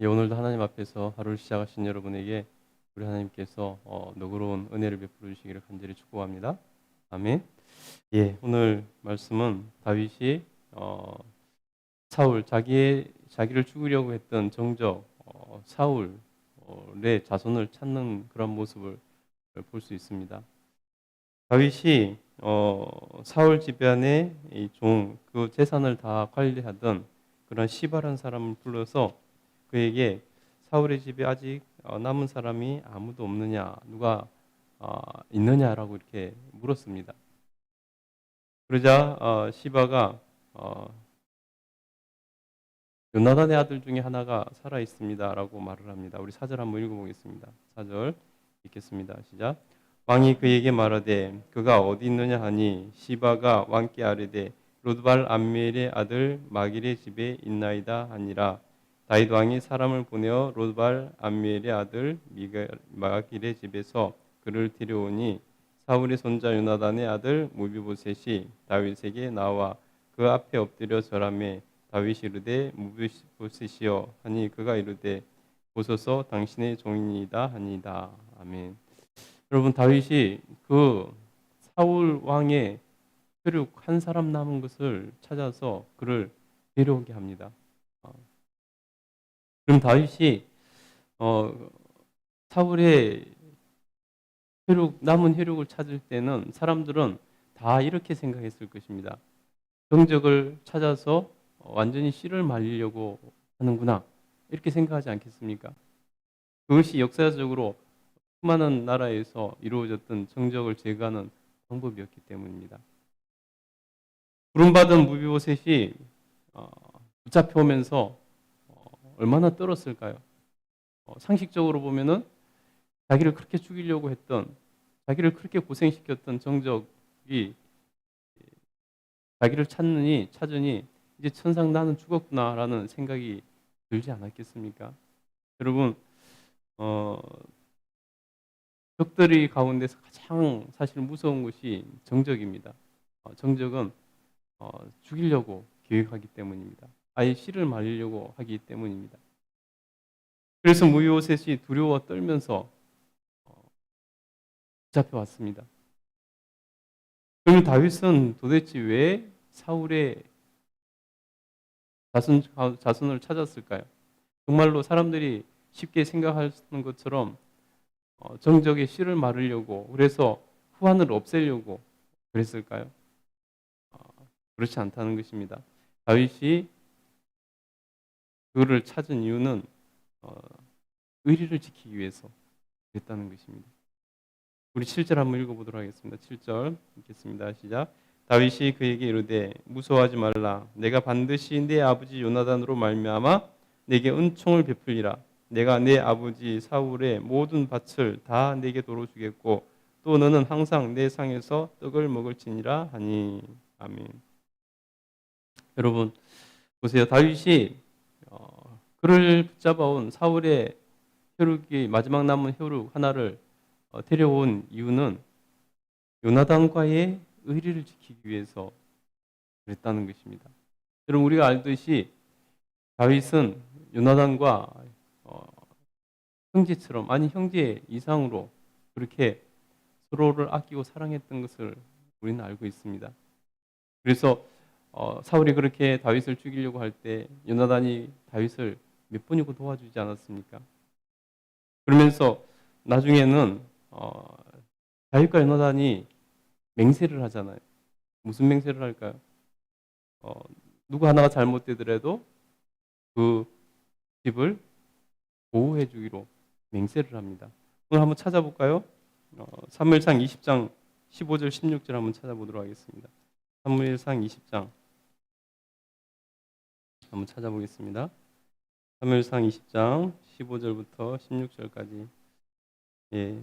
예, 오늘도 하나님 앞에서 하루를 시작하신 여러분에게 우리 하나님께서 어, 너그러운 은혜를 베풀어 주시기를 간절히 축복합니다. 아멘. 예, 오늘 말씀은 다윗이 어, 사울 자기의 자기를 죽이려고 했던 정적 어, 사울의 자손을 찾는 그런 모습을 볼 수 있습니다. 다윗이 어, 사울 집안의 종그 재산을 다 관리하던 그런 시바란 사람을 불러서 그에게 사울의 집에 아직 어, 남은 사람이 아무도 없느냐, 누가 어, 있느냐라고 이렇게 물었습니다. 그러자 어, 시바가 요나단의 아들 중에 하나가 살아 있습니다라고 말을 합니다. 우리 사절 한번 읽어보겠습니다. 사절 읽겠습니다. 시작. 왕이 그에게 말하되 그가 어디 있느냐 하니 시바가 왕께 아뢰되 로드발 암멜의 아들 마길의 집에 있나이다 하니라. 다윗 왕이 사람을 보내어 로드발 암멜의 아들 마길의 집에서 그를 데려오니 사울의 손자 요나단의 아들 무비보셋이 다윗에게 나와 그 앞에 엎드려 절함에 다윗이 이르되 무비보셋이여 하니 그가 이르되 보소서 당신의 종이니이다 하니이다 아멘. 여러분 다윗이 그 사울 왕의 혈육 한 사람 남은 것을 찾아서 그를 데려오게 합니다. 어. 그럼 다윗이 어, 사울의 혈육 남은 혈육을 찾을 때는 사람들은 다 이렇게 생각했을 것입니다. 정적을 찾아서 완전히 씨를 말리려고 하는구나 이렇게 생각하지 않겠습니까? 그것이 역사적으로 수많은 나라에서 이루어졌던 정적을 제거하는 방법이었기 때문입니다. 부름받은 무비보셋이 어, 붙잡혀오면서 어, 얼마나 떨었을까요? 어, 상식적으로 보면은 자기를 그렇게 죽이려고 했던 자기를 그렇게 고생시켰던 정적이 자기를 찾느니 찾으니 이제 천상 나는 죽었구나라는 생각이 들지 않았겠습니까? 여러분 어, 적들이 가운데서 가장 사실 무서운 것이 정적입니다. 어, 정적은 어, 죽이려고 계획하기 때문입니다. 아예 씨를 말리려고 하기 때문입니다. 그래서 무이오셋이 두려워 떨면서 어, 잡혀왔습니다. 그러면 다윗은 도대체 왜 사울의 자손, 자손을 찾았을까요? 정말로 사람들이 쉽게 생각하는 것처럼 어, 정적의 씨를 마르려고 그래서 후환을 없애려고 그랬을까요? 그렇지 않다는 것입니다. 다윗이 그를 찾은 이유는 어, 의리를 지키기 위해서 그랬다는 것입니다. 우리 7절 한번 읽어보도록 하겠습니다. 7절 읽겠습니다. 시작. 다윗이 그에게 이르되 무서워하지 말라. 내가 반드시 내 아버지 요나단으로 말미암아 내게 은총을 베풀리라. 내가 내 아버지 사울의 모든 밭을 다 내게 도로 주겠고 또 너는 항상 내 상에서 떡을 먹을지니라 하니 아멘. 여러분 보세요. 다윗이 어, 그를 붙잡아온 사울의 혈육이 마지막 남은 혈육 하나를 어, 데려온 이유는 요나단과의 의리를 지키기 위해서 그랬다는 것입니다. 여러분 우리가 알듯이 다윗은 요나단과 어, 형제처럼 아니 형제 이상으로 그렇게 서로를 아끼고 사랑했던 것을 우리는 알고 있습니다. 그래서 어, 사울이 그렇게 다윗을 죽이려고 할 때 요나단이 다윗을 몇 번이고 도와주지 않았습니까? 그러면서 나중에는 어, 다윗과 요나단이 맹세를 하잖아요. 무슨 맹세를 할까요? 어, 누구 하나가 잘못되더라도 그 집을 보호해 주기로 맹세를 합니다. 오늘 한번 찾아볼까요? 어, 3무상 20장 15절 16절 한번 찾아보도록 하겠습니다. 3무상 20장 한번 찾아보겠습니다. 3일상 20장 15절부터 16절까지 예.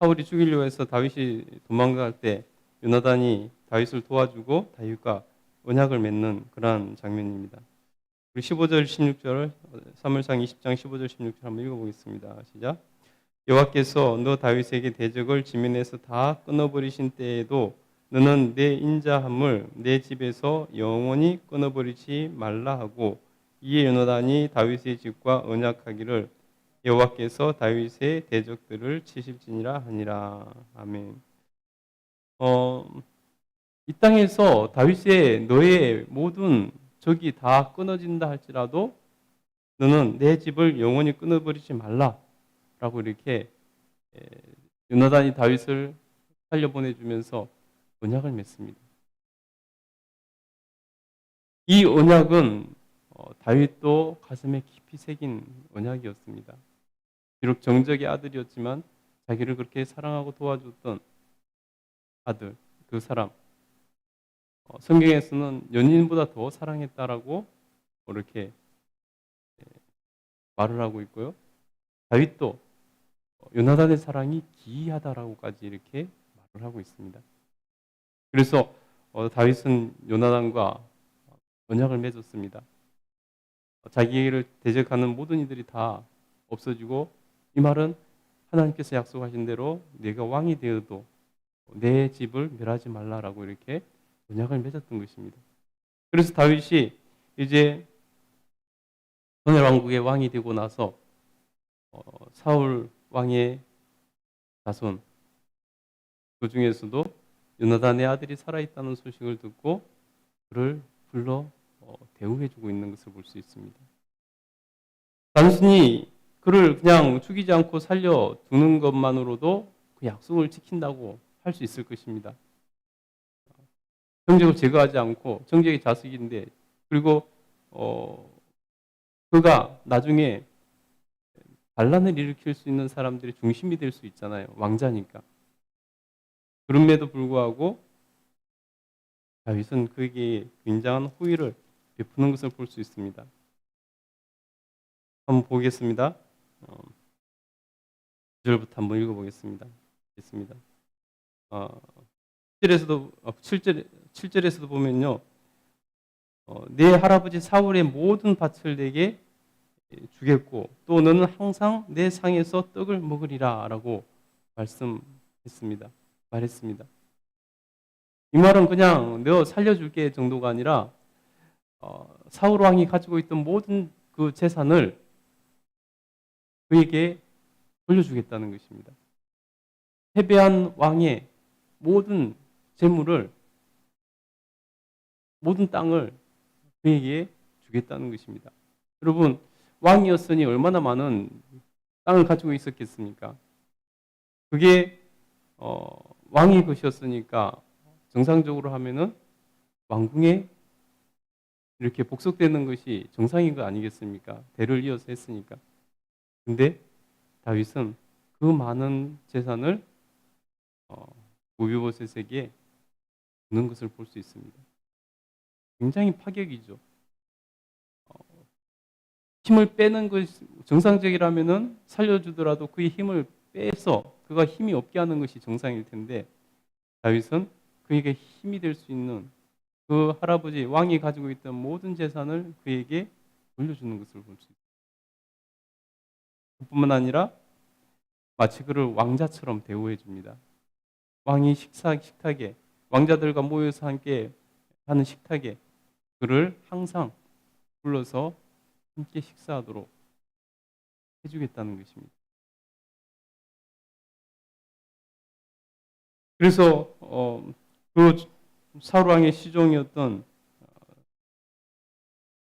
사울이 죽이려고 해서 다윗이 도망갈 때 요나단이 다윗을 도와주고 다윗과 언약을 맺는 그러한 장면입니다. 우리 15절 16절 3일상 20장 15절 16절 한번 읽어보겠습니다. 시작. 여호와께서 너 다윗에게 대적을 지면에서 다 끊어버리신 때에도 너는 내 인자함을 내 집에서 영원히 끊어버리지 말라 하고 이에 요나단이 다윗의 집과 언약하기를 여호와께서 다윗의 대적들을 치실지니라 하니라. 아멘. 어, 이 땅에서 다윗의 너의 모든 적이 다 끊어진다 할지라도 너는 내 집을 영원히 끊어버리지 말라라고 이렇게 에, 요나단이 다윗을 살려보내주면서 언약을 맺습니다. 이 언약은 어, 다윗도 가슴에 깊이 새긴 언약이었습니다. 비록 정적의 아들이었지만 자기를 그렇게 사랑하고 도와줬던 아들, 그 사람. 어, 성경에서는 연인보다 더 사랑했다라고 이렇게 예, 말을 하고 있고요. 다윗도 요나단의 사랑이 기이하다라고까지 이렇게 말을 하고 있습니다. 그래서 어, 다윗은 요나단과 언약을 맺었습니다. 자기를 대적하는 모든 이들이 다 없어지고 이 말은 하나님께서 약속하신 대로 내가 왕이 되어도 내 집을 멸하지 말라라고 이렇게 언약을 맺었던 것입니다. 그래서 다윗이 이제 오늘 왕국의 왕이 되고 나서 어, 사울 왕의 자손 그 중에서도 요나단의 아들이 살아있다는 소식을 듣고 그를 불러 어, 대우해주고 있는 것을 볼 수 있습니다. 단순히 그를 그냥 죽이지 않고 살려 두는 것만으로도 그 약속을 지킨다고 할 수 있을 것입니다. 정적을 제거하지 않고 정적의 자식인데 그리고 어, 그가 나중에 반란을 일으킬 수 있는 사람들의 중심이 될 수 있잖아요. 왕자니까. 그럼에도 불구하고 다윗은 그에게 굉장한 호의를 베푸는 것을 볼 수 있습니다. 한번 보겠습니다. 어, 9절부터 한번 읽어보겠습니다. 있습니다. 어, 7절에서도, 어, 7절, 7절에서도 보면요. 어, 내 할아버지 사울의 모든 밭을 내게 주겠고 또 너는 항상 내 상에서 떡을 먹으리라 라고 말씀했습니다. 말했습니다. 이 말은 그냥 너 살려줄게 정도가 아니라 어, 사울 왕이 가지고 있던 모든 그 재산을 그에게 돌려주겠다는 것입니다. 패배한 왕의 모든 재물을 모든 땅을 그에게 주겠다는 것입니다. 여러분 왕이었으니 얼마나 많은 땅을 가지고 있었겠습니까? 그게 어, 왕이 것이었으니까 정상적으로 하면은 왕궁에 이렇게 복속되는 것이 정상인 거 아니겠습니까? 대를 이어서 했으니까. 근데 다윗은 그 많은 재산을 어, 우비보셋에게 주는 것을 볼 수 있습니다. 굉장히 파격이죠. 어, 힘을 빼는 것이 정상적이라면은 살려주더라도 그의 힘을 빼서 그가 힘이 없게 하는 것이 정상일 텐데 다윗은 그에게 힘이 될 수 있는 그 할아버지 왕이 가지고 있던 모든 재산을 그에게 돌려주는 것을 볼 수 있습니다. 뿐만 아니라 마치 그를 왕자처럼 대우해 줍니다. 왕이 식사 식탁에 왕자들과 모여서 함께 하는 식탁에 그를 항상 불러서 함께 식사하도록 해주겠다는 것입니다. 그래서 어, 그 사울 왕의 시종이었던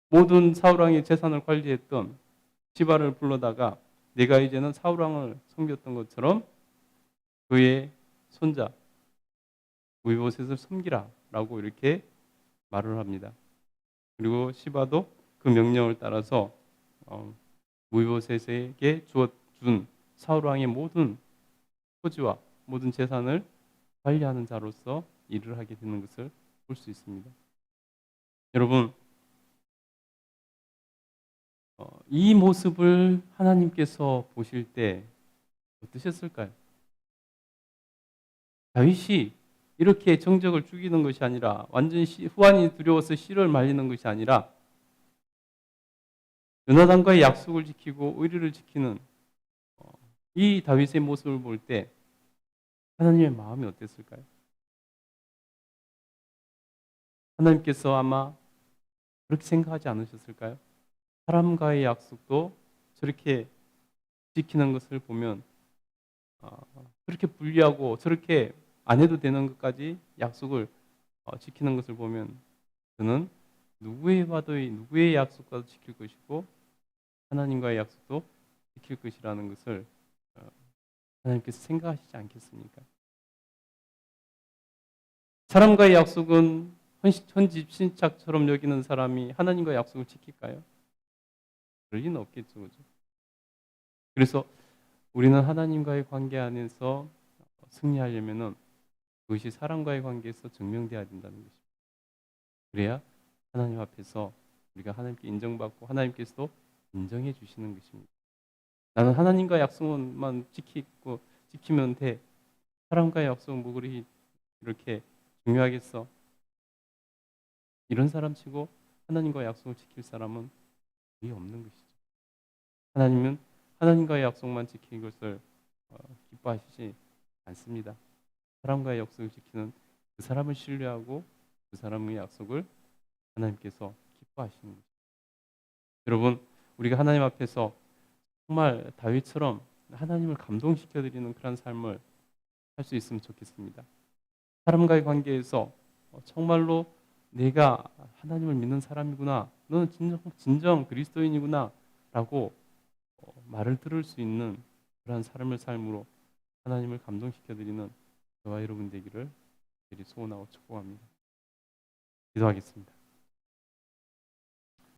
모든 사울 왕의 재산을 관리했던 시바를 불러다가 내가 이제는 사울 왕을 섬겼던 것처럼 그의 손자 무이보셋을 섬기라라고 이렇게 말을 합니다. 그리고 시바도 그 명령을 따라서 어, 무이보셋에게 주어 준 사울 왕의 모든 토지와 모든 재산을 관리하는 자로서 일을 하게 되는 것을 볼 수 있습니다. 여러분, 어, 이 모습을 하나님께서 보실 때 어떠셨을까요? 다윗이 이렇게 정적을 죽이는 것이 아니라 완전 시, 후환이 두려워서 씨를 말리는 것이 아니라 요나단과의 약속을 지키고 의리를 지키는 어, 이 다윗의 모습을 볼 때 하나님의 마음이 어땠을까요? 하나님께서 아마 그렇게 생각하지 않으셨을까요? 사람과의 약속도 저렇게 지키는 것을 보면 어, 그렇게 불리하고 저렇게 안 해도 되는 것까지 약속을 어, 지키는 것을 보면 저는 누구의 봐도 누구의 약속과도 지킬 것이고 하나님과의 약속도 지킬 것이라는 것을 어, 하나님께서 생각하시지 않겠습니까? 사람과의 약속은 헌집신착처럼 여기는 사람이 하나님과의 약속을 지킬까요? 그럴 리는 없겠죠, 그죠? 그래서 우리는 하나님과의 관계 안에서 승리하려면은 그것이 사람과의 관계에서 증명돼야 된다는 것입니다. 그래야 하나님 앞에서 우리가 하나님께 인정받고 하나님께서도 인정해 주시는 것입니다. 나는 하나님과 약속만 지키고 지키면 돼. 사람과의 약속은 뭐 그리 이렇게 중요하겠어? 이런 사람치고 하나님과 약속을 지킬 사람은 거의 없는 것이죠. 하나님은 하나님과의 약속만 지키는 것을 어, 기뻐하시지 않습니다. 사람과의 약속을 지키는 그 사람을 신뢰하고 그 사람의 약속을 하나님께서 기뻐하시는 것입니다. 여러분, 우리가 하나님 앞에서 정말 다윗처럼 하나님을 감동시켜 드리는 그런 삶을 할 수 있으면 좋겠습니다. 사람과의 관계에서 어, 정말로 내가 하나님을 믿는 사람이구나, 너는 진정, 진정 그리스도인이구나라고 어, 말을 들을 수 있는 그러한 삶을 삶으로 하나님을 감동시켜 드리는 저와 여러분 되기를 소원하고 축복합니다. 기도하겠습니다.